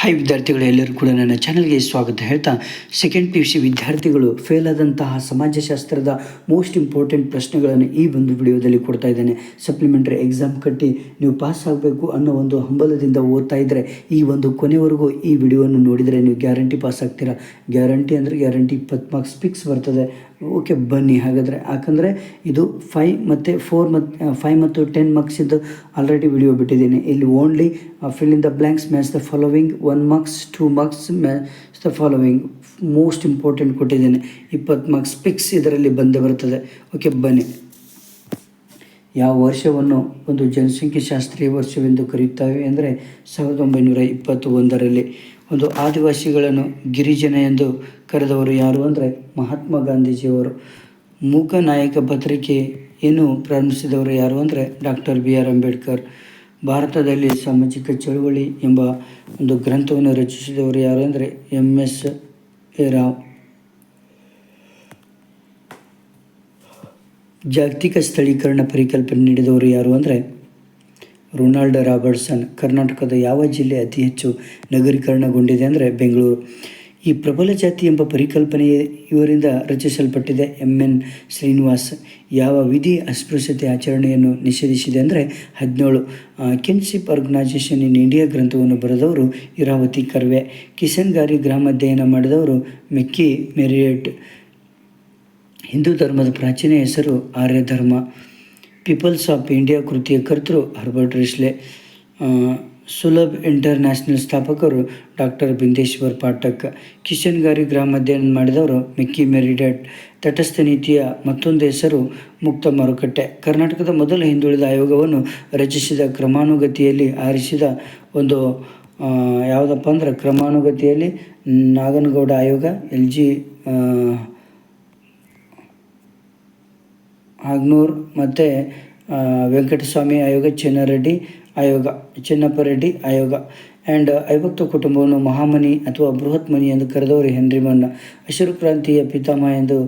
Hi ವಿದ್ಯಾರ್ಥಿಗಳು, ಎಲ್ಲರೂ ಕೂಡ ನನ್ನ ಚಾನಲ್ಗೆ ಸ್ವಾಗತ ಹೇಳ್ತಾ ಸೆಕೆಂಡ್ ಪಿ ಯು ಸಿ ವಿದ್ಯಾರ್ಥಿಗಳು ಫೇಲ್ ಆದಂತಹ ಸಮಾಜಶಾಸ್ತ್ರದ ಮೋಸ್ಟ್ ಇಂಪಾರ್ಟೆಂಟ್ ಪ್ರಶ್ನೆಗಳನ್ನು ಈ ಒಂದು ವಿಡಿಯೋದಲ್ಲಿ ಕೊಡ್ತಾ ಇದ್ದೇನೆ. ಸಪ್ಲಿಮೆಂಟರಿ ಎಕ್ಸಾಮ್ ಕಟ್ಟಿ ನೀವು ಪಾಸ್ ಆಗಬೇಕು ಅನ್ನೋ ಒಂದು ಹಂಬಲದಿಂದ ಓದ್ತಾ ಇದ್ದರೆ ಈ ಒಂದು ಕೊನೆವರೆಗೂ ಈ ವಿಡಿಯೋವನ್ನು ನೋಡಿದರೆ ನೀವು ಗ್ಯಾರಂಟಿ ಪಾಸ್ ಆಗ್ತೀರಾ? ಗ್ಯಾರಂಟಿ ಅಂದರೆ ಗ್ಯಾರಂಟಿ ಇಪ್ಪತ್ತು ಮಾರ್ಕ್ಸ್ ಫಿಕ್ಸ್ ಬರ್ತದೆ. ಓಕೆ ಬನ್ನಿ. ಹಾಗಾದರೆ ಯಾಕಂದರೆ ಇದು ಫೈ ಮತ್ತು ಫೋರ್ ಮತ್ತು ಫೈವ್ ಮತ್ತು ಟೆನ್ ಮಾರ್ಕ್ಸಿದ್ದು ಆಲ್ರೆಡಿ ವಿಡಿಯೋ ಬಿಟ್ಟಿದ್ದೀನಿ. ಇಲ್ಲಿ only fill in the blanks match the following one marks two marks match the following most important ಕೊಟ್ಟಿದ್ದೇನೆ. ಇಪ್ಪತ್ತು ಮಾರ್ಕ್ಸ್ ಪಿಕ್ಸ್ ಇದರಲ್ಲಿ ಬಂದೇ ಬರ್ತದೆ. ಓಕೆ ಬನ್ನಿ. ಯಾವ ವರ್ಷವನ್ನು ಒಂದು ಜನಸಂಖ್ಯೆ ಶಾಸ್ತ್ರೀಯ ವರ್ಷವೆಂದು ಕರೆಯುತ್ತವೆ ಅಂದರೆ ಸಾವಿರದ ಒಂಬೈನೂರ ಇಪ್ಪತ್ತು ಒಂದರಲ್ಲಿ ಒಂದು ಆದಿವಾಸಿಗಳನ್ನು ಗಿರಿಜನ ಎಂದು ಕರೆದವರು ಯಾರು ಅಂದರೆ ಮಹಾತ್ಮ ಗಾಂಧೀಜಿಯವರು. ಮೂಕ ನಾಯಕ ಪತ್ರಿಕೆಯನ್ನು ಪ್ರಾರಂಭಿಸಿದವರು ಯಾರು ಅಂದರೆ ಡಾಕ್ಟರ್ ಬಿ ಆರ್ ಅಂಬೇಡ್ಕರ್. ಭಾರತದಲ್ಲಿ ಸಾಮಾಜಿಕ ಚಳುವಳಿ ಎಂಬ ಒಂದು ಗ್ರಂಥವನ್ನು ರಚಿಸಿದವರು ಯಾರು ಅಂದರೆ ಎಂ ಎಸ್ ಎ ರಾವ್. ಜಾಗತಿಕ ಸ್ಥಳೀಕರಣ ಪರಿಕಲ್ಪನೆ ನೀಡಿದವರು ಯಾರು ಅಂದರೆ ರೊನಾಲ್ಡ್ ರಾಬರ್ಟ್ಸನ್ ಕರ್ನಾಟಕದ ಯಾವ ಜಿಲ್ಲೆ ಅತಿ ಹೆಚ್ಚು ನಗರೀಕರಣಗೊಂಡಿದೆ ಅಂದರೆ ಬೆಂಗಳೂರು. ಈ ಪ್ರಬಲ ಜಾತಿ ಎಂಬ ಪರಿಕಲ್ಪನೆ ಇವರಿಂದ ರಚಿಸಲ್ಪಟ್ಟಿದೆ ಎಂ ಎನ್ ಶ್ರೀನಿವಾಸ್. ಯಾವ ವಿಧಿ ಅಸ್ಪೃಶ್ಯತೆ ಆಚರಣೆಯನ್ನು ನಿಷೇಧಿಸಿದೆ ಅಂದರೆ ಹದಿನೇಳು. ಕಿನ್ಶಿಪ್ ಆರ್ಗನೈಸೇಷನ್ ಇನ್ ಇಂಡಿಯಾ ಗ್ರಂಥವನ್ನು ಬರೆದವರು ಇರಾವತಿ ಕರ್ವೆ. ಕಿಸನ್ಗಾರಿ ಗ್ರಾಮಾಧ್ಯಯನ ಮಾಡಿದವರು ಮೆಕ್ಕಿ ಮೆರಿಯಟ್. ಹಿಂದೂ ಧರ್ಮದ ಪ್ರಾಚೀನ ಹೆಸರು ಆರ್ಯ ಧರ್ಮ. ಪೀಪಲ್ಸ್ ಆಫ್ ಇಂಡಿಯಾ ಕೃತಿಯ ಕರ್ತೃ ಹರ್ಬರ್ಟ್ ರಿಸ್ಲೆ ಸುಲಭ್ ಇಂಟರ್ನ್ಯಾಷನಲ್ ಸ್ಥಾಪಕರು ಡಾಕ್ಟರ್ ಬಿಂದೇಶ್ವರ್ ಪಾಠಕ್ ಕಿಶನ್ಗಾರಿ ಗ್ರಾಮಾಧ್ಯಯನ ಮಾಡಿದವರು ಮಿಕ್ಕಿ ಮೆರಿಡಟ್, ತಟಸ್ಥ ನೀತಿಯ ಮತ್ತೊಂದು ಹೆಸರು ಮುಕ್ತ ಮಾರುಕಟ್ಟೆ. ಕರ್ನಾಟಕದ ಮೊದಲ ಹಿಂದುಳಿದ ಆಯೋಗವನ್ನು ರಚಿಸಿದ ಕ್ರಮಾನುಗತಿಯಲ್ಲಿ ಆರಿಸಿದ ಒಂದು ಯಾವುದಪ್ಪ ಅಂದ್ರೆ ಕ್ರಮಾನುಗತಿಯಲ್ಲಿ ನಾಗನಗೌಡ ಆಯೋಗ, ಎಲ್ ಜಿ ಆಗ್ನೂರ್ ಮತ್ತು ವೆಂಕಟಸ್ವಾಮಿ ಆಯೋಗ, ಚಿನ್ನರೆಡ್ಡಿ ಆಯೋಗ, ಚಿನ್ನಪ್ಪ ರೆಡ್ಡಿ ಆಯೋಗ. ಆ್ಯಂಡ್ ಐವತ್ತು ಕುಟುಂಬವನ್ನು ಮಹಾಮನಿ ಅಥವಾ ಬೃಹತ್ ಮನಿ ಎಂದು ಕರೆದವರು ಹೆನ್ರಿ ಮಣ್ಣ ಹಸಿರು ಕ್ರಾಂತಿಯ ಪಿತಾಮಹ ಎಂದು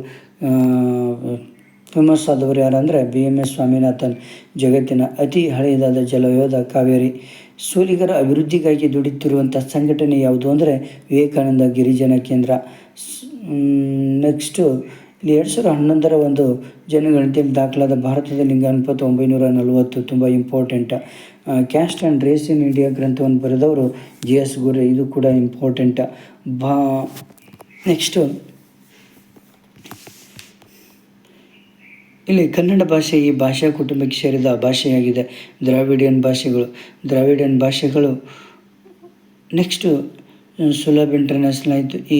ಫೇಮಸ್ ಆದವರು ಯಾರಂದರೆ ಬಿ ಎಂ ಎಸ್ ಸ್ವಾಮಿನಾಥನ್ ಜಗತ್ತಿನ ಅತಿ ಹಳೆಯದಾದ ಜಲಯೋಧ ಕಾವೇರಿ. ಸೋಲಿಗರ ಅಭಿವೃದ್ಧಿಗಾಗಿ ದುಡಿತಿರುವಂಥ ಸಂಘಟನೆ ಯಾವುದು ಅಂದರೆ ವಿವೇಕಾನಂದ ಗಿರಿಜನ ಕೇಂದ್ರ. ನೆಕ್ಸ್ಟು ಇಲ್ಲಿ ಎರಡು ಸಾವಿರದ ಹನ್ನೊಂದರ ಒಂದು ಜನಗಣತಿಯಲ್ಲಿ ದಾಖಲಾದ ಭಾರತದ ಲಿಂಗ ಅನುಪಾತ ಒಂಬೈನೂರ ನಲವತ್ತು ತುಂಬ important caste and race in India ಗ್ರಂಥವನ್ನು ಬರೆದವರು ಜಿ ಎಸ್ ಗುರೆ, ಇದು ಕೂಡ ಇಂಪಾರ್ಟೆಂಟ್ ಬಾ ನೆಕ್ಸ್ಟು ಇಲ್ಲಿ ಕನ್ನಡ ಭಾಷೆ ಈ ಭಾಷಾ ಕುಟುಂಬಕ್ಕೆ ಸೇರಿದ ಭಾಷೆಯಾಗಿದೆ. ದ್ರಾವಿಡಿಯನ್ ಭಾಷೆಗಳು ದ್ರಾವಿಡಿಯನ್ ಭಾಷೆಗಳು. ನೆಕ್ಸ್ಟು ಸುಲಭ್ ಇಂಟರ್ನ್ಯಾಷನಲ್ ಆಯಿತು. ಈ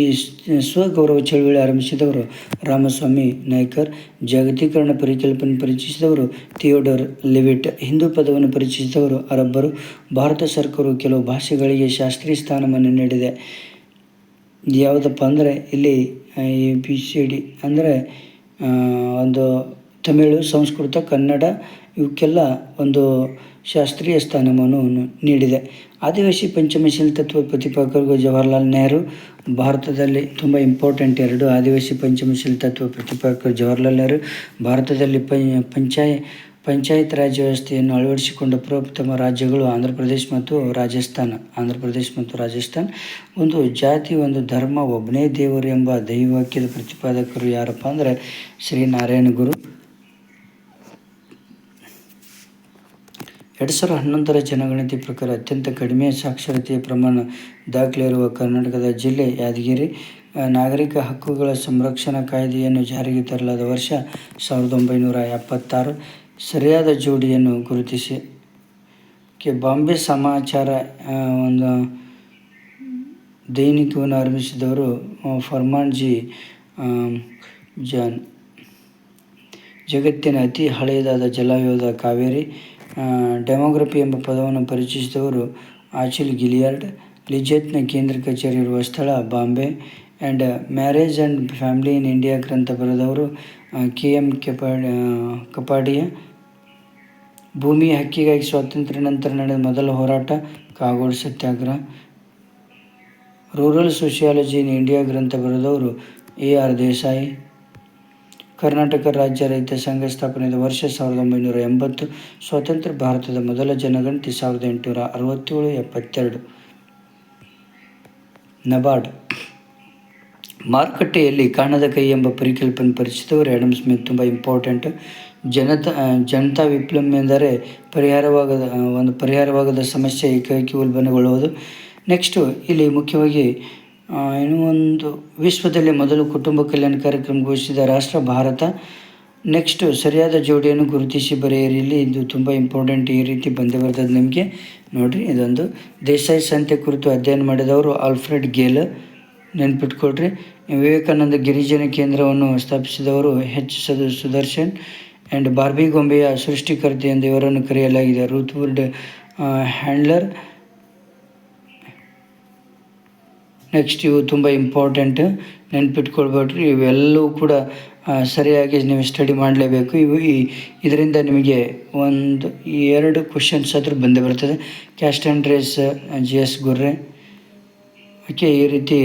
ಸ್ವಗೌರವ ಚಳುವಳಿ ಆರಂಭಿಸಿದವರು ರಾಮಸ್ವಾಮಿ ನಾಯ್ಕರ್, ಜಾಗತೀಕರಣ ಪರಿಕಲ್ಪನೆ ಪರಿಚಯಿಸಿದವರು ಥಿಯೋಡರ್ ಲಿವಿಟ್, ಹಿಂದೂ ಪದವನ್ನು ಪರಿಚಯಿಸಿದವರು ಅರಬ್ಬರು. ಭಾರತ ಸರ್ಕಾರವು ಕೆಲವು ಭಾಷೆಗಳಿಗೆ ಶಾಸ್ತ್ರೀಯ ಸ್ಥಾನವನ್ನು ನೀಡಿದೆ. ಯಾವುದಪ್ಪ ಅಂದರೆ ಇಲ್ಲಿ ಎ, ಬಿ, ಸಿ, ಡಿ, ಅಂದರೆ ಒಂದು ತಮಿಳು, ಸಂಸ್ಕೃತ, ಕನ್ನಡ ಇವಕ್ಕೆಲ್ಲ ಒಂದು ಶಾಸ್ತ್ರೀಯ ಸ್ಥಾನಮಾನವನ್ನು ನೀಡಿದೆ. ಆದಿವಾಸಿ ಪಂಚಮಶೀಲ ತತ್ವ ಪ್ರತಿಪಾದಕರು ಜವಾಹರ್ಲಾಲ್ ನೆಹರು, ಭಾರತದಲ್ಲಿ ತುಂಬ ಇಂಪಾರ್ಟೆಂಟ್ ಎರಡು ಆದಿವಾಸಿ ಪಂಚಮಶೀಲ ತತ್ವ ಪ್ರತಿಪಾದಕರು ಜವಾಹರ್ಲಾಲ್ ನೆಹರು, ಭಾರತದಲ್ಲಿ ಪಂಚಾಯ, ಪಂಚಾಯತ್ ರಾಜ್ ವ್ಯವಸ್ಥೆಯನ್ನು ಅಳವಡಿಸಿಕೊಂಡ ಪ್ರಪ್ರಥಮ ರಾಜ್ಯಗಳು ಆಂಧ್ರ ಪ್ರದೇಶ್ ಮತ್ತು ರಾಜಸ್ಥಾನ. ಆಂಧ್ರ ಪ್ರದೇಶ್ ಮತ್ತು ರಾಜಸ್ಥಾನ್ ಒಂದು ಜಾತಿ, ಒಂದು ಧರ್ಮ, ಒಬ್ಬನೇ ದೇವರು ಎಂಬ ದೈವಾಕ್ಯದ ಪ್ರತಿಪಾದಕರು ಯಾರಪ್ಪ ಅಂದರೆ ಶ್ರೀನಾರಾಯಣ ಗುರು. ಎರಡು ಸಾವಿರದ ಹನ್ನೊಂದರ ಜನಗಣತಿ ಪ್ರಕಾರ ಅತ್ಯಂತ ಕಡಿಮೆ ಸಾಕ್ಷರತೆಯ ಪ್ರಮಾಣ ದಾಖಲೆ ಇರುವ ಕರ್ನಾಟಕದ ಜಿಲ್ಲೆ ಯಾದಗಿರಿ ನಾಗರಿಕ ಹಕ್ಕುಗಳ ಸಂರಕ್ಷಣಾ ಕಾಯ್ದೆಯನ್ನು ಜಾರಿಗೆ ತರಲಾದ ವರ್ಷ ಸಾವಿರದ ಒಂಬೈನೂರ ಎಪ್ಪತ್ತಾರು. ಸರಿಯಾದ ಜೋಡಿಯನ್ನು ಗುರುತಿಸಿ. ಕೆ, ಬಾಂಬೆ ಸಮಾಚಾರ ಒಂದು ದೈನಿಕವನ್ನು ಆರಂಭಿಸಿದವರು ಫರ್ಮಾನ್ ಜಿ ಜಾನ್. ಜಗತ್ತಿನ ಅತಿ ಹಳೆಯದಾದ ಜಲಯೋಧ ಕಾವೇರಿ ಡೆಮೋಗ್ರಫಿ ಎಂಬ ಪದವನ್ನು ಪರಿಚಯಿಸಿದವರು ಆಚಿಲ್ ಗಿಲಿಯಾರ್ಡ್ ಲಿಜೆತ್ನ ಕೇಂದ್ರ ಕಚೇರಿ ಇರುವ ಸ್ಥಳ Bombay and marriage and family in India ಗ್ರಂಥ ಬರೆದವರು ಕೆ ಎಂ ಕೆಪಾಡ್ ಕಪಾಡಿಯ. ಭೂಮಿ ಹಕ್ಕಿಗಾಗಿ ಸ್ವಾತಂತ್ರ್ಯ ನಂತರ ನಡೆದ ಮೊದಲ ಹೋರಾಟ Kagodu satyagraha. Rural sociology in India ಗ್ರಂಥ ಬರೆದವರು ಎ ಆರ್ ದೇಸಾಯಿ. ಕರ್ನಾಟಕ ರಾಜ್ಯ ರೈತ ಸಂಘ ಸ್ಥಾಪನೆಯಾದ ವರ್ಷ ಸಾವಿರದ ಒಂಬೈನೂರ ಎಂಬತ್ತು, ಸ್ವಾತಂತ್ರ್ಯ ಭಾರತದ ಮೊದಲ ಜನಗಣತಿ ಸಾವಿರದ ಎಂಟುನೂರ ಅರವತ್ತೇಳು, ಎಪ್ಪತ್ತೆರಡು. ನಬಾರ್ಡ್. ಮಾರುಕಟ್ಟೆಯಲ್ಲಿ ಕಾಣದ ಕೈ ಎಂಬ ಪರಿಕಲ್ಪನೆ ಪರಿಚಿತವರು ಆ್ಯಡಮ್ ಸ್ಮಿತ್ ತುಂಬ ಇಂಪಾರ್ಟೆಂಟ್. ಜನತಾ ಜನತಾ ವಿಪ್ಲವ ಎಂದರೆ ಪರಿಹಾರವಾಗದ ಒಂದು ಪರಿಹಾರವಾಗದ ಸಮಸ್ಯೆ ಏಕಾಏಕಿ ಉಲ್ಬಣಗೊಳ್ಳುವುದು. ನೆಕ್ಸ್ಟು, ಇಲ್ಲಿ ಮುಖ್ಯವಾಗಿ ಇನ್ನೂ ಒಂದು ವಿಶ್ವದಲ್ಲಿ ಮೊದಲು ಕುಟುಂಬ ಕಲ್ಯಾಣ ಕಾರ್ಯಕ್ರಮ ಘೋಷಿಸಿದ ರಾಷ್ಟ್ರ ಭಾರತ. ನೆಕ್ಸ್ಟ್ ಸರಿಯಾದ ಜೋಡಿಯನ್ನು ಗುರುತಿಸಿ ಬರೆಯಿರಿ. ಇದು ತುಂಬ ಇಂಪಾರ್ಟೆಂಟ್ ಈ ರೀತಿ ಬಂದೇ ಬರ್ತದೆ ನಿಮಗೆ. ನೋಡಿರಿ, ಇದೊಂದು ದೇಸಾಯಿ ಸಂತೆ ಕುರಿತು ಅಧ್ಯಯನ ಮಾಡಿದವರು ಆಲ್ಫ್ರೆಡ್ ಗೇಲ್. ನೆನ್ಪಿಟ್ಕೊಳ್ರಿ. ವಿವೇಕಾನಂದ ಗಿರಿಜನ ಕೇಂದ್ರವನ್ನು ಸ್ಥಾಪಿಸಿದವರು ಹೆಚ್ ಸದು, ಸುದರ್ಶನ್ ಆ್ಯಂಡ್ ಬಾರ್ಬಿ ಗೊಂಬೆಯ ಸೃಷ್ಟಿಕರ್ತೆ ಎಂದು ಇವರನ್ನು ಕರೆಯಲಾಗಿದೆ. ರೂತ್ವುಡ್ ಹ್ಯಾಂಡ್ಲರ್. ನೆಕ್ಸ್ಟ್ ಇವು ತುಂಬ ಇಂಪಾರ್ಟೆಂಟ್ ನೆನ್ಪಿಟ್ಕೊಳ್ಬೇಡ್ರಿ. ಇವೆಲ್ಲವೂ ಕೂಡ ಸರಿಯಾಗಿ ನೀವು ಸ್ಟಡಿ ಮಾಡಲೇಬೇಕು. ಇವು ಈ, ಇದರಿಂದ ನಿಮಗೆ ಒಂದು ಎರಡು ಕ್ವಶನ್ಸ್ ಆದರೂ ಬಂದೇ ಬರ್ತದೆ. Caste and race G S Ghurye okay ಈ ರೀತಿ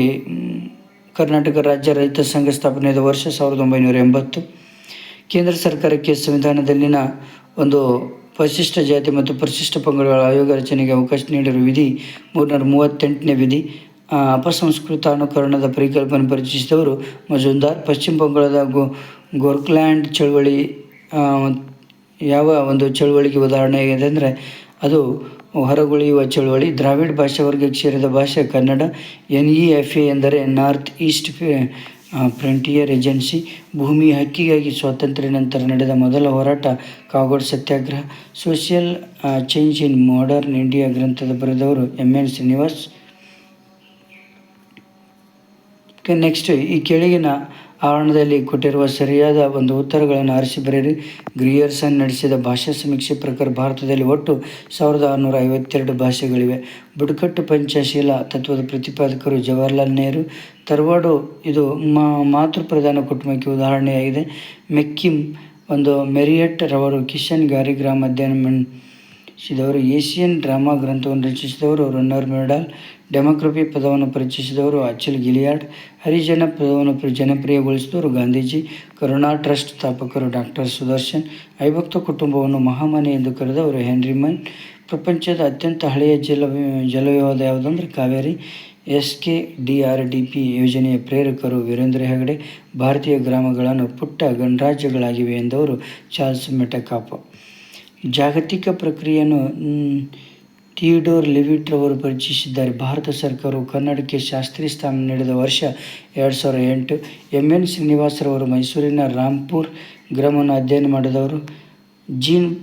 ಕರ್ನಾಟಕ ರಾಜ್ಯ ರೈತ ಸಂಘ ಸ್ಥಾಪನೆಯಾದ ವರ್ಷ ಸಾವಿರದ ಒಂಬೈನೂರ ಎಂಬತ್ತು. ಕೇಂದ್ರ ಸರ್ಕಾರಕ್ಕೆ ಸಂವಿಧಾನದಲ್ಲಿನ ಒಂದು ಪರಿಶಿಷ್ಟ ಜಾತಿ ಮತ್ತು ಪರಿಶಿಷ್ಟ ಪಂಗಡಗಳ ಆಯೋಗ ರಚನೆಗೆ ಅವಕಾಶ ನೀಡಿರುವ ವಿಧಿ ಮೂರ್ನೂರ ಮೂವತ್ತೆಂಟನೇ ವಿಧಿ. ಅಪಸಂಸ್ಕೃತ ಅನುಕರಣದ ಪರಿಕಲ್ಪನೆ ಪರಿಚಯಿಸಿದವರು ಮಜುಂದಾರ್. ಪಶ್ಚಿಮ ಬಂಗಾಳದ ಗೋ, ಗೋರ್ಕ್ಲ್ಯಾಂಡ್ ಚಳುವಳಿ ಯಾವ ಒಂದು ಚಳುವಳಿಗೆ ಉದಾಹರಣೆ ಅಂದರೆ ಅದು ಹೊರಗುಳಿಯುವ ಚಳುವಳಿ. ದ್ರಾವಿಡ ಭಾಷಾ ವರ್ಗಕ್ಕೆ ಸೇರಿದ ಭಾಷೆ Kannada. N E F A ಎಂದರೆ ನಾರ್ತ್ ಈಸ್ಟ್ ಫ್ರಂಟಿಯರ್ ಏಜೆನ್ಸಿ. ಭೂಮಿ ಹಕ್ಕಿಗಾಗಿ ಸ್ವಾತಂತ್ರ್ಯ ನಂತರ ನಡೆದ ಮೊದಲ ಹೋರಾಟ Kagod satyagraha. Social change in modern India ಗ್ರಂಥದ ಬರೆದವರು ಎಂ ಎನ್ ಶ್ರೀನಿವಾಸ್. ನೆಕ್ಸ್ಟ್ ಈ ಕೆಳಗಿನ ಆವರಣದಲ್ಲಿ ಕೊಟ್ಟಿರುವ ಸರಿಯಾದ ಒಂದು ಉತ್ತರಗಳನ್ನು ಆರಿಸಿ ಬರೆಯಿರಿ. ಗ್ರಿಯರ್ಸನ್ ನಡೆಸಿದ ಭಾಷಾ ಸಮೀಕ್ಷೆ ಪ್ರಕಾರ ಭಾರತದಲ್ಲಿ ಒಟ್ಟು ಸಾವಿರದ ಆರುನೂರ ಐವತ್ತೆರಡು ಭಾಷೆಗಳಿವೆ. ಬುಡಕಟ್ಟು ಪಂಚಶೀಲ ತತ್ವದ ಪ್ರತಿಪಾದಕರು ಜವಾಹರ್ಲಾಲ್ ನೆಹರು. ತರವಾಡು ಇದು ಮಾತೃ ಪ್ರಧಾನ ಕುಟುಂಬಕ್ಕೆ ಉದಾಹರಣೆಯಾಗಿದೆ. ಮೆಕ್ಕಿಮ್ ಒಂದು ಮೆರಿಯಟ್ ರವರು ಕಿಶನ್ ಗಾರಿಗ್ರಾಮ್ ಅಧ್ಯಯನ ಮಂಡಿಸಿದವರು ಏಷಿಯನ್ ಡ್ರಾಮಾ ಗ್ರಂಥವನ್ನು ರಚಿಸಿದವರು ರನ್ನರ್ ಮೆಡಾಲ್ ಡೆಮೋಕ್ರಫಿ ಪದವನ್ನು ಪರಿಚಯಿಸಿದವರು ಅಚಲ್ ಗಿಲಿಯಾಡ್ ಹರಿಜನ ಪದವನ್ನು ಪ್ರ- ಜನಪ್ರಿಯಗೊಳಿಸಿದವರು ಗಾಂಧೀಜಿ, ಕರುಣಾ ಟ್ರಸ್ಟ್ ಸ್ಥಾಪಕರು ಡಾಕ್ಟರ್ ಸುದರ್ಶನ್ ಐಭಕ್ತ ಕುಟುಂಬವನ್ನು ಮಹಾಮನೆ ಎಂದು ಕರೆದವರು ಹೆನ್ರಿ ಮನ್, ಪ್ರಪಂಚದ ಅತ್ಯಂತ ಹಳೆಯ ಜಲ ಜಲವಿವಾದ ಯಾವುದಂದ್ರೆ Kaveri S K D R D P ಯೋಜನೆಯ ಪ್ರೇರಕರು ವೀರೇಂದ್ರ ಹೆಗಡೆ, ಭಾರತೀಯ ಗ್ರಾಮಗಳನ್ನು ಪುಟ್ಟ ಗಣರಾಜ್ಯಗಳಾಗಿವೆ ಎಂದವರು ಚಾರ್ಲ್ಸ್ ಮೆಟಕಾಪ್. ಜಾಗತಿಕ ಪ್ರಕ್ರಿಯೆಯನ್ನು ಥಿಯೋಡೋರ್ ಲೆವಿಟ್ ರವರು ಪರಿಚಯಿಸಿದ್ದಾರೆ. ಭಾರತ ಸರ್ಕಾರವು ಕನ್ನಡಕ್ಕೆ ಶಾಸ್ತ್ರೀಯ ಸ್ಥಾನ ನೀಡಿದ ವರ್ಷ ಎರಡು ಸಾವಿರದ ಎಂಟು ಎಂ ಎನ್. ಶ್ರೀನಿವಾಸರವರು ಮೈಸೂರಿನ ರಾಂಪುರ್ ಗ್ರಾಮವನ್ನು ಅಧ್ಯಯನ ಮಾಡಿದವರು. ಜೀನ್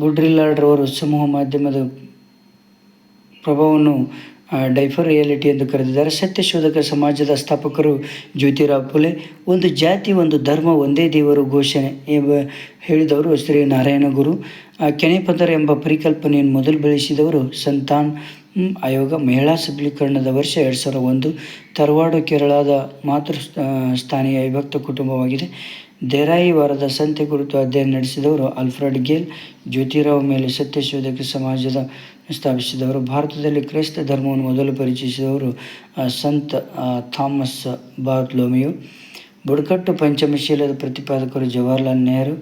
ಬುಡ್ರಿಲಾಡ್ರವರು ಸಮೂಹ ಮಾಧ್ಯಮದ ಪ್ರಭಾವವನ್ನು ಡೈಫರ್ ರಿಯಾಲಿಟಿ ಎಂದು ಕರೆದಿದ್ದಾರೆ. ಸತ್ಯಶೋಧಕ ಸಮಾಜದ ಸ್ಥಾಪಕರು ಜ್ಯೋತಿರಾವ್ ಫುಲೆ ಒಂದು ಜಾತಿ, ಒಂದು ಧರ್ಮ, ಒಂದೇ ದೇವರು ಘೋಷಣೆ ಎಂಬ ಹೇಳಿದವರು ಶ್ರೀ ನಾರಾಯಣ ಗುರು. ಕೆನೆಪದರ ಎಂಬ ಪರಿಕಲ್ಪನೆಯನ್ನು ಮೊದಲು ಬೆಳೆಸಿದವರು ಸಂತಾನ್ ಆಯೋಗ. ಮಹಿಳಾ ಸಬಲೀಕರಣದ ವರ್ಷ ಎರಡು ಸಾವಿರದ ಒಂದು. ತರವಾಡು ಕೇರಳದ ಮಾತೃ ಸ್ಥಾನೀಯ ವಿಭಕ್ತ ಕುಟುಂಬವಾಗಿದೆ. ದೇರಾಯಿ ವಾರದ ಸಂತೆ ಕುರಿತು ಅಧ್ಯಯನ ನಡೆಸಿದವರು ಆಲ್ಫ್ರೆಡ್ ಗೇಲ್, ಜ್ಯೋತಿರಾವ್ ಮೇಲೆ ಸತ್ಯಶೋಧಕ ಸಮಾಜದ ಸ್ಥಾಪಿಸಿದವರು. ಭಾರತದಲ್ಲಿ ಕ್ರೈಸ್ತ ಧರ್ಮವನ್ನು ಮೊದಲು ಪರಿಚಯಿಸಿದವರು ಸಂತ ಥಾಮಸ್ ಬಾರ್ಲೋಮಿಯು ಬುಡಕಟ್ಟು ಪಂಚಮಶೀಲದ ಪ್ರತಿಪಾದಕರು ಜವಾಹರ್ಲಾಲ್ ನೆಹರು.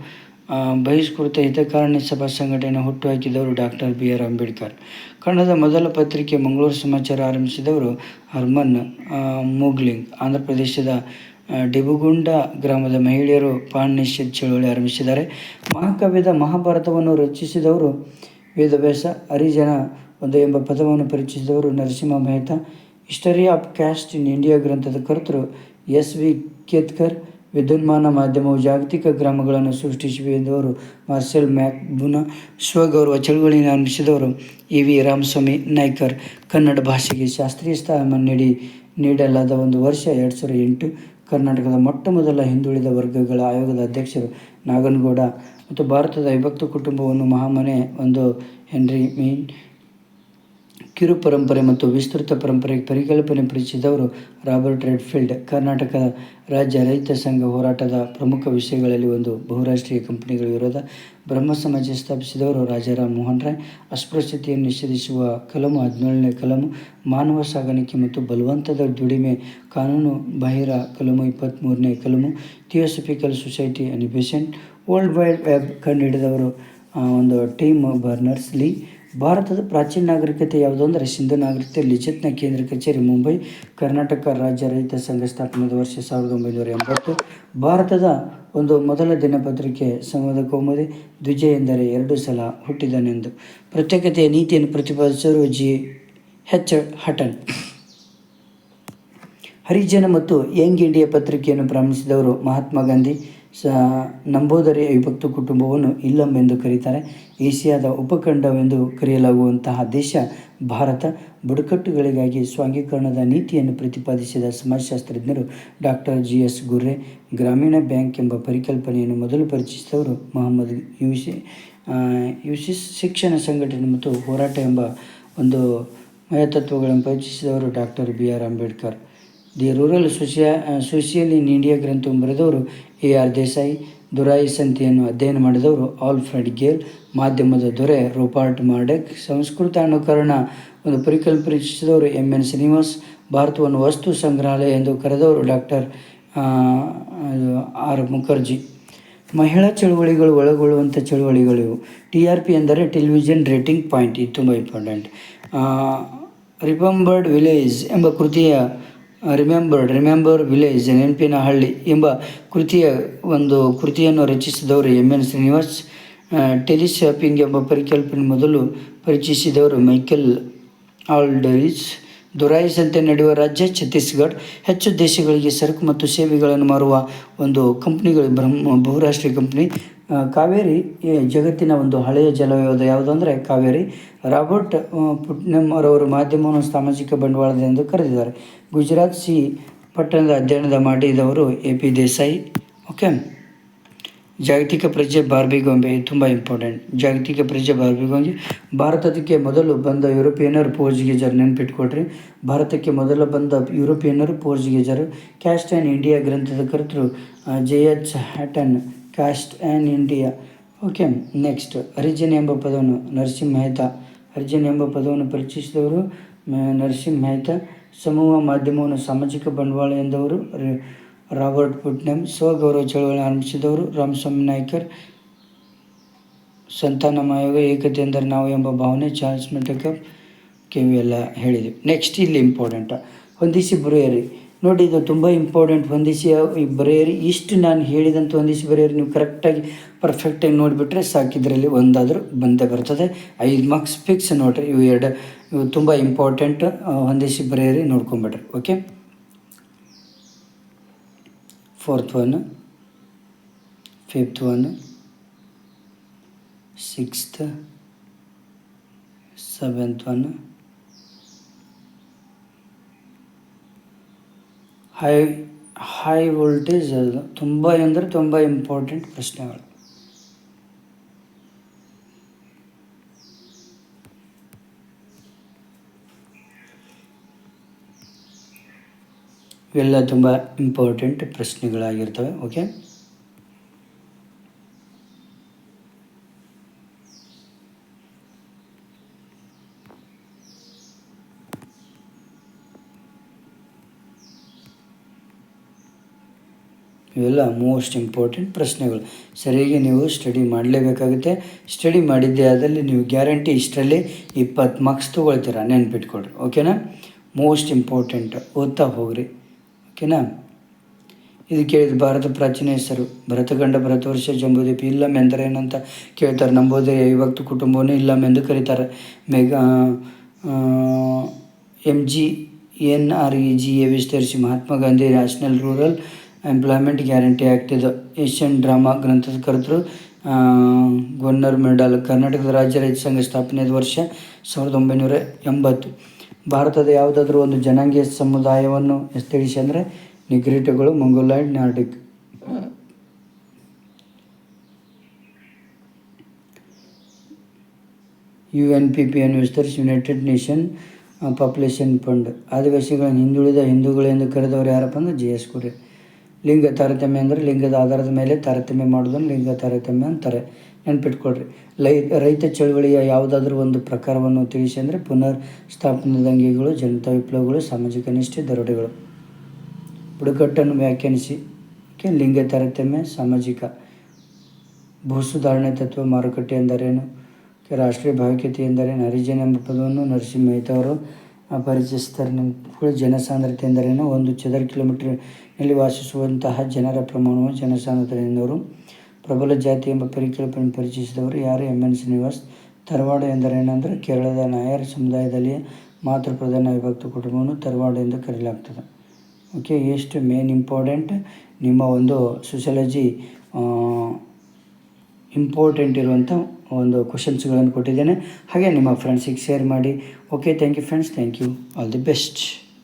ಬಹಿಷ್ಕೃತ ಹಿತಕಾರಣಿ ಸಭಾ ಸಂಘಟನೆ ಹುಟ್ಟುಹಾಕಿದವರು ಡಾಕ್ಟರ್ ಬಿ. ಆರ್. ಅಂಬೇಡ್ಕರ್. ಕನ್ನಡದ ಮೊದಲ ಪತ್ರಿಕೆ ಮಂಗಳೂರು ಸಮಾಚಾರ ಆರಂಭಿಸಿದವರು ಹರ್ಮನ್ ಮುಗ್ಲಿಂಗ್. ಆಂಧ್ರ ಪ್ರದೇಶದ ಡಿಬುಗುಂಡ ಗ್ರಾಮದ ಮಹಿಳೆಯರು ಪಾಣ್ನಿಷೇಧ ಚಳುವಳಿ ಆರಂಭಿಸಿದ್ದಾರೆ. ಮಹಾಕಾವ್ಯದ ಮಹಾಭಾರತವನ್ನು ರಚಿಸಿದವರು ವೇದವ್ಯಾಸ, ಹರಿಜನ ಒಂದು ಎಂಬ ಪದವನ್ನು ಪರಿಚಯಿಸಿದವರು Narasimha Mehta. History of caste in India ಗ್ರಂಥದ ಕರ್ತರು ಎಸ್ ವಿ ಕೇತ್ಕರ್. ವಿದ್ಯುನ್ಮಾನ ಮಾಧ್ಯಮವು ಜಾಗತಿಕ ಗ್ರಾಮಗಳನ್ನು ಸೃಷ್ಟಿಸಿವೆ ಎಂದವರು ಮಾರ್ಸೆಲ್ ಮ್ಯಾಕ್ಬುನ. ಸ್ವಗೌರವ ಚಳುವಳಿಯನ್ನು ಆರಂಭಿಸಿದವರು ಇ ವಿ ರಾಮಸ್ವಾಮಿ ನಾಯ್ಕರ್. ಕನ್ನಡ ಭಾಷೆಗೆ ಶಾಸ್ತ್ರೀಯ ಸ್ಥಾನ ನೀಡಿ ನೀಡಲಾದ ಒಂದು ವರ್ಷ ಎರಡು ಸಾವಿರದ ಎಂಟು ಕರ್ನಾಟಕದ ಮೊಟ್ಟ ಮೊದಲ ಹಿಂದುಳಿದ ವರ್ಗಗಳ ಆಯೋಗದ ಅಧ್ಯಕ್ಷರು ನಾಗನಗೌಡ. ಮತ್ತು ಭಾರತದ ವಿಭಕ್ತ ಕುಟುಂಬವನ್ನು ಮಹಾಮನೆ ಒಂದು ಹೆನ್ರಿ ಮೀನ್ ಕಿರು ಪರಂಪರೆ ಮತ್ತು ವಿಸ್ತೃತ ಪರಂಪರೆ ಪರಿಕಲ್ಪನೆ ಪರಿಚಯಿಸಿದವರು ರಾಬರ್ಟ್ ರೆಡ್ಫೀಲ್ಡ್. ಕರ್ನಾಟಕ ರಾಜ್ಯ ರೈತ ಸಂಘ ಹೋರಾಟದ ಪ್ರಮುಖ ವಿಷಯಗಳಲ್ಲಿ ಒಂದು ಬಹುರಾಷ್ಟ್ರೀಯ ಕಂಪನಿಗಳ ವಿರೋಧ. ಬ್ರಹ್ಮ ಸಮಾಜ ಸ್ಥಾಪಿಸಿದವರು ರಾಜಾರಾಮ್ ಮೋಹನ್ ರಾಯ್. ಅಸ್ಪೃಶ್ಯತೆಯನ್ನು ನಿಷೇಧಿಸುವ ಕಲಮು, ಹದಿನೇಳನೇ ಕಲಮು, ಮಾನವ ಸಾಗಾಣಿಕೆ ಮತ್ತು ಬಲವಂತದ ದುಡಿಮೆ ಕಾನೂನು ಬಾಹಿರ ಕಲಮು ಇಪ್ಪತ್ತ್ಮೂರನೇ ಕಲಮು, theosophical society Annie Besant world wide web ಕಂಡುಹಿಡಿದವರು ಒಂದು ಟೀಮ್ ಬರ್ನರ್ಸ್ ಲೀ ಭಾರತದ ಪ್ರಾಚೀನ ನಾಗರಿಕತೆ ಯಾವುದು ಅಂದರೆ ಸಿಂಧು ನಾಗರಿಕತೆ ಲಿಜತ್ನ ಕೇಂದ್ರ ಕಚೇರಿ, ಮುಂಬೈ, ಕರ್ನಾಟಕ ರಾಜ್ಯ ರೈತ ಸಂಘ ಸ್ಥಾಪನದ ವರ್ಷ ಸಾವಿರದ ಒಂಬೈನೂರ ಎಂಬತ್ತು. ಭಾರತದ ಒಂದು ಮೊದಲ ದಿನಪತ್ರಿಕೆ, ಸಂವಾದ ಕೌಮುದಿ ದ್ವಿಜಯ ಎಂದರೆ ಎರಡು ಸಲ ಹುಟ್ಟಿದನೆಂದು. ಪ್ರತ್ಯೇಕತೆಯ ನೀತಿಯನ್ನು ಪ್ರತಿಪಾದಿಸಲು ಜಿ. ಹೆಚ್. ಹಟನ್. ಹರಿಜನ ಮತ್ತು ಯಂಗ್ ಇಂಡಿಯಾ ಪತ್ರಿಕೆಯನ್ನು ಪ್ರಾರಂಭಿಸಿದವರು ಮಹಾತ್ಮ ಗಾಂಧಿ. ಸ ನಂಬೋದರಿ ವಿಭಕ್ತ ಕುಟುಂಬವನ್ನು ಇಲ್ಲಂ ಎಂದು ಕರೀತಾರೆ. ಏಷ್ಯಾದ ಉಪಖಂಡವೆಂದು ಕರೆಯಲಾಗುವಂತಹ ದೇಶ ಭಾರತ ಬುಡಕಟ್ಟುಗಳಿಗಾಗಿ ಸ್ವಾಂಗೀಕರಣದ ನೀತಿಯನ್ನು ಪ್ರತಿಪಾದಿಸಿದ ಸಮಾಜಶಾಸ್ತ್ರಜ್ಞರು ಡಾಕ್ಟರ್ ಜಿ. ಎಸ್. ಗುರ್ರೆ, ಗ್ರಾಮೀಣ ಬ್ಯಾಂಕ್ ಎಂಬ ಪರಿಕಲ್ಪನೆಯನ್ನು ಮೊದಲು ಪರಿಚಯಿಸಿದವರು ಮೊಹಮ್ಮದ್ ಯುಸಿ ಯೂಸಿಸ್ ಶಿಕ್ಷಣ ಸಂಘಟನೆ ಮತ್ತು ಹೋರಾಟ ಎಂಬ ಒಂದು ಮಯತತ್ವಗಳನ್ನು ಪರಿಚಯಿಸಿದವರು doctor B. R. Ambedkar. The rural ಸೋಷಿಯಾ social in India ಗ್ರಂಥವನ್ನು ಬರೆದವರು ಎ ಆರ್ ದೇಸಾಯಿ, ದುರಾಯಿ ಸಂತಿಯನ್ನು ಅಧ್ಯಯನ ಮಾಡಿದವರು ಆಲ್ಫ್ರೆಡ್ ಗೇಲ್, ಮಾಧ್ಯಮದ ದೊರೆ ರೋಪಾರ್ಟ್ ಮಾರ್ಡೆಕ್ ಸಂಸ್ಕೃತ ಅನುಕರಣ ಒಂದು ಪರಿಕಲ್ಪಿಸಿದವರು ಎಂ ಎನ್ ಶ್ರೀನಿವಾಸ್, ಭಾರತವನ್ನು ವಸ್ತು ಸಂಗ್ರಹಾಲಯ ಎಂದು ಕರೆದವರು ಡಾಕ್ಟರ್ ಆರ್ ಮುಖರ್ಜಿ. ಮಹಿಳಾ ಚಳುವಳಿಗಳು ಒಳಗೊಳ್ಳುವಂಥ ಚಳುವಳಿಗಳು ಇವು. ಟಿ ಆರ್ ಪಿ ಎಂದರೆ ಟೆಲಿವಿಷನ್ ರೇಟಿಂಗ್ ಪಾಯಿಂಟ್, ಇದು ತುಂಬ ಇಂಪಾರ್ಟೆಂಟ್. ರಿಪಂಬರ್ಡ್ ವಿಲೇಜ್ ಎಂಬ ಕೃತಿಯ ರಿಮೆಂಬರ್ಡ್ ರಿಮೆಂಬರ್ ವಿಲೇಜ್ ನೆನಪಿನ ಹಳ್ಳಿ ಎಂಬ ಕೃತಿಯ ಒಂದು ಕೃತಿಯನ್ನು ರಚಿಸಿದವರು ಎಂ ಎನ್ ಶ್ರೀನಿವಾಸ್ ಟೆಲಿಶಾಪಿಂಗ್ ಎಂಬ ಪರಿಕಲ್ಪನೆ ಮೊದಲು ಪರಿಚಯಿಸಿದವರು ಮೈಕೆಲ್ ಆಲ್ಡರಿಸ್ ದುರಾಯಿಸಂತೆ ನಡೆಯುವ ರಾಜ್ಯ ಛತ್ತೀಸ್ಗಢ. ಹೆಚ್ಚು ದೇಶಗಳಿಗೆ ಸರಕು ಮತ್ತು ಸೇವೆಗಳನ್ನು ಮಾರುವ ಒಂದು ಕಂಪ್ನಿಗಳು ಬ್ರಹ್ಮ, ಬಹುರಾಷ್ಟ್ರೀಯ ಕಂಪ್ನಿ ಕಾವೇರಿ ಜಗತ್ತಿನ ಒಂದು ಹಳೆಯ ಜಲವ್ಯೂಹ ಯಾವುದು ಅಂದರೆ ಕಾವೇರಿ. ರಾಬರ್ಟ್ ಪುಟ್ನಮ್ ಅವರವರು ಮಾಧ್ಯಮವನ್ನು ಸಾಮಾಜಿಕ ಬಂಡವಾಳದ ಎಂದು ಕರೆದಿದ್ದಾರೆ. ಗುಜರಾತ್ ಸಿ ಪಟ್ಟಣದ ಅಧ್ಯಯನದ ಮಾಡಿದವರು ಎ ಪಿ ದೇಸಾಯಿ. ಓಕೆ. ಜಾಗತಿಕ ಪ್ರಜೆ ಬಾರ್ಬಿಗೊಂಬೆ ತುಂಬ ಇಂಪಾರ್ಟೆಂಟ್ ಜಾಗತಿಕ ಪ್ರಜೆ ಬಾರ್ಬಿಗೊಂಬೆ ಭಾರತಕ್ಕೆ ಮೊದಲು ಬಂದ ಯುರೋಪಿಯನ್ನರು ಪೋರ್ಚುಗೀಸರು ನೆನಪಿಟ್ಕೊಡ್ರಿ ಭಾರತಕ್ಕೆ ಮೊದಲು ಬಂದ ಯುರೋಪಿಯನ್ನರು ಪೋರ್ಚುಗೀಜರು ಕ್ಯಾಸ್ಟ್ ಆ್ಯಂಡ್ ಇಂಡಿಯಾ ಗ್ರಂಥದ ಕರ್ತರು J H Hutton. Caste and India. Okay next Harijan ಎಂಬ ಪದವನ್ನು ನರಸಿಂಹ ಮೆಹ್ತಾ. ಹರಿಜನ್ ಎಂಬ ಪದವನ್ನು ಪರಿಚಯಿಸಿದವರು ನರಸಿಂಹ ಮೆಹ್ತಾ. ಸಮೂಹ ಮಾಧ್ಯಮವನ್ನು ಸಾಮಾಜಿಕ ಬಂಡವಾಳ ಎಂದವರು ರಾಬರ್ಟ್ ಪುಟ್ನಮ್. ಸ್ವಗೌರವ ಚಳವಳಿ ಆರಂಭಿಸಿದವರು ರಾಮಸ್ವಾಮಿ ನಾಯ್ಕರ್. ಸಂತಾನ ಮಾಯೋಗ, ಏಕತೆ ಎಂದರೆ ನಾವು ಎಂಬ ಭಾವನೆ ಚಾರ್ಲ್ಸ್ ಮೆಟಕಪ್ ಕೆವಿಯೆಲ್ಲ ಹೇಳಿದ್ವಿ ನೆಕ್ಸ್ಟ್ ಇಲ್ಲಿ ಇಂಪಾರ್ಟೆಂಟ್ ಹೊಂದಿಸಿ ಬರೆಯಿರಿ. ನೋಡಿ, ಇದು ತುಂಬ ಇಂಪಾರ್ಟೆಂಟ್ ಹೊಂದಿಸಿ ಬರೆಯಿರಿ, ಇಷ್ಟು ನಾನು ಹೇಳಿದಂಥ ಹೊಂದಿಸಿ ಬರೆಯಿರಿ, ನೀವು ಕರೆಕ್ಟಾಗಿ ಪರ್ಫೆಕ್ಟಾಗಿ ನೋಡಿಬಿಟ್ರೆ ಸಾಕಿದ್ರಲ್ಲಿ ಒಂದಾದರೂ ಬಂದೇ ಬರ್ತದೆ. ಐದು ಮಾರ್ಕ್ಸ್ ಫಿಕ್ಸ್ ನೋಡಿರಿ, ಇವು ಎರಡು, ಇವು ತುಂಬ ಇಂಪಾರ್ಟೆಂಟ್ ಹೊಂದಿಸಿ ಬರೆಯಿರಿ ನೋಡ್ಕೊಂಬಿಡ್ರಿ okay fourth one fifth one sixth seventh one high high voltage ಅದು. ತುಂಬ ಅಂದರೆ ತುಂಬ ಇಂಪಾರ್ಟೆಂಟ್ ಪ್ರಶ್ನೆಗಳು. ಇವೆಲ್ಲ ತುಂಬ ಇಂಪಾರ್ಟೆಂಟ್ ಪ್ರಶ್ನೆಗಳಾಗಿರ್ತವೆ ಓಕೆ ಇವೆಲ್ಲ ಮೋಸ್ಟ್ ಇಂಪಾರ್ಟೆಂಟ್ ಪ್ರಶ್ನೆಗಳು. ಸರಿಯಾಗಿ ನೀವು ಸ್ಟಡಿ ಮಾಡಲೇಬೇಕಾಗುತ್ತೆ. ಸ್ಟಡಿ ಮಾಡಿದ್ದೆ ಅದರಲ್ಲಿ ನೀವು ಗ್ಯಾರಂಟಿ ಇಷ್ಟರಲ್ಲಿ ಇಪ್ಪತ್ತು ಮಾರ್ಕ್ಸ್ ತೊಗೊಳ್ತೀರ ನೆನ್ಪಿಟ್ಕೊಳ್ರಿ ಓಕೆನಾ ಮೋಸ್ಟ್ ಇಂಪಾರ್ಟೆಂಟ್ ಓದ್ತಾ ಹೋಗ್ರಿ ಓಕೆನಾ ಇದು ಕೇಳಿದ ಭಾರತ ಪ್ರಾಚೀನ ಹೆಸರು. ಭರತಗಂಡ, ಭರತವರ್ಷ ಜಂಬೂದೀಪ ಇಲ್ಲ ಎಂದರೆ ಏನಂತ ಕೇಳ್ತಾರೆ. ನಂಬೋದೇ ವಿಭಕ್ತ ಕುಟುಂಬವನ್ನು ಇಲ್ಲ ಎಂದು ಕರೀತಾರೆ. Mega M G N R E G A ವಿಸ್ತರಿಸಿ Mahatma Gandhi national rural employment guarantee act ಇದು ಏಷ್ಯನ್ ಡ್ರಾಮಾ ಗ್ರಂಥದ ಕರೆತರು ಗೊನ್ನರ್ ಮೆಡಲ್ ಕರ್ನಾಟಕದ ರಾಜ್ಯ ರೈತ ಸಂಘ ಸ್ಥಾಪನೆಯ ವರ್ಷ ಸಾವಿರದ ಒಂಬೈನೂರ ಎಂಬತ್ತು. ಭಾರತದ ಯಾವುದಾದ್ರೂ ಒಂದು ಜನಾಂಗೀಯ ಸಮುದಾಯವನ್ನು ತಿಳಿಸಿ ಅಂದರೆ ನಿಗ್ರಿಟಗಳು Mongoloid Nordic. U N P P ಅನ್ನು ವಿಸ್ತರಿಸಿ ಯುನೈಟೆಡ್ ನೇಷನ್ ಪಾಪ್ಯುಲೇಷನ್ ಫಂಡ್ ಆದಿವಾಸಿಗಳನ್ನು ಹಿಂದುಳಿದ ಹಿಂದೂಗಳು ಎಂದು ಕರೆದವರು ಯಾರಪ್ಪ ಅಂದ್ರೆ ಜಿ ಎಸ್ ಕುರಿ. ಲಿಂಗ ತಾರತಮ್ಯ ಅಂದರೆ ಲಿಂಗದ ಆಧಾರದ ಮೇಲೆ ತಾರತಮ್ಯ ಮಾಡೋದನ್ನು ಲಿಂಗ ತಾರತಮ್ಯ ಅಂತಾರೆ. ನೆನ್ಪಿಟ್ಕೊಳ್ರಿ. ಲೈ, ರೈತ ಚಳುವಳಿಯ ಯಾವುದಾದ್ರೂ ಒಂದು ಪ್ರಕಾರವನ್ನು ತಿಳಿಸಿ ಅಂದರೆ ಪುನರ್ ಸ್ಥಾಪನೆ ದಂಗೆಗಳು ಜನತಾ ವಿಪ್ಲವಗಳು, ಸಾಮಾಜಿಕ ನಿಷ್ಠೆ, ದರೋಡೆಗಳು. ಬುಡಕಟ್ಟನ್ನು ವ್ಯಾಖ್ಯಾನಿಸಿ. ಲಿಂಗ ತಾರತಮ್ಯ, ಸಾಮಾಜಿಕ. ಭೂ ಸುಧಾರಣೆ ತತ್ವ ಮಾರುಕಟ್ಟೆ ಎಂದರೇನು? ರಾಷ್ಟ್ರೀಯ ಭಾವಿಕತೆ ಎಂದರೆ ಹರಿಜನ ಎಂಬ ಪದವನ್ನು ನರಸಿಂಹ ಮೆಹ್ತಾ ಅವರು ಪರಿಚಯಿಸ್ತಾರೆ ನಿಮ್ಗೆ ಜನಸಾಂದ್ರತೆ ಎಂದರೇನು? ಒಂದು ಚದರ ಕಿಲೋಮೀಟರ್ನಲ್ಲಿ ವಾಸಿಸುವಂತಹ ಜನರ ಪ್ರಮಾಣವು ಜನಸಾಂದ್ರತೆ ಎಂದವರು ಪ್ರಬಲ ಜಾತಿ ಎಂಬ ಪರಿಕಲ್ಪನೆ ಪರಿಚಯಿಸಿದವರು ಯಾರು? M N. ಶ್ರೀನಿವಾಸ್. ತರವಾಡ ಎಂದರೇನೆಂದರೆ? ಕೇರಳದ ನಾಯರ್ ಸಮುದಾಯದಲ್ಲಿ ಮಾತೃ ಪ್ರಧಾನ ವಿಭಕ್ತ ಕುಟುಂಬವನ್ನು ತರವಾಡ ಎಂದು ಕರೆಯಲಾಗ್ತದೆ. ಓಕೆ, ಎಷ್ಟು ಮೇನ್ ಇಂಪಾರ್ಟೆಂಟ್? ನಿಮ್ಮ ಒಂದು ಸೋಷಿಯಾಲಜಿ ಇಂಪಾರ್ಟೆಂಟ್ ಇರುವಂಥ ಒಂದು ಕ್ವಶನ್ಸ್ಗಳನ್ನು ಕೊಟ್ಟಿದ್ದೇನೆ. ಹಾಗೆ ನಿಮ್ಮ ಫ್ರೆಂಡ್ಸಿಗೆ ಶೇರ್ ಮಾಡಿ. Okay thank you friends thank you all the best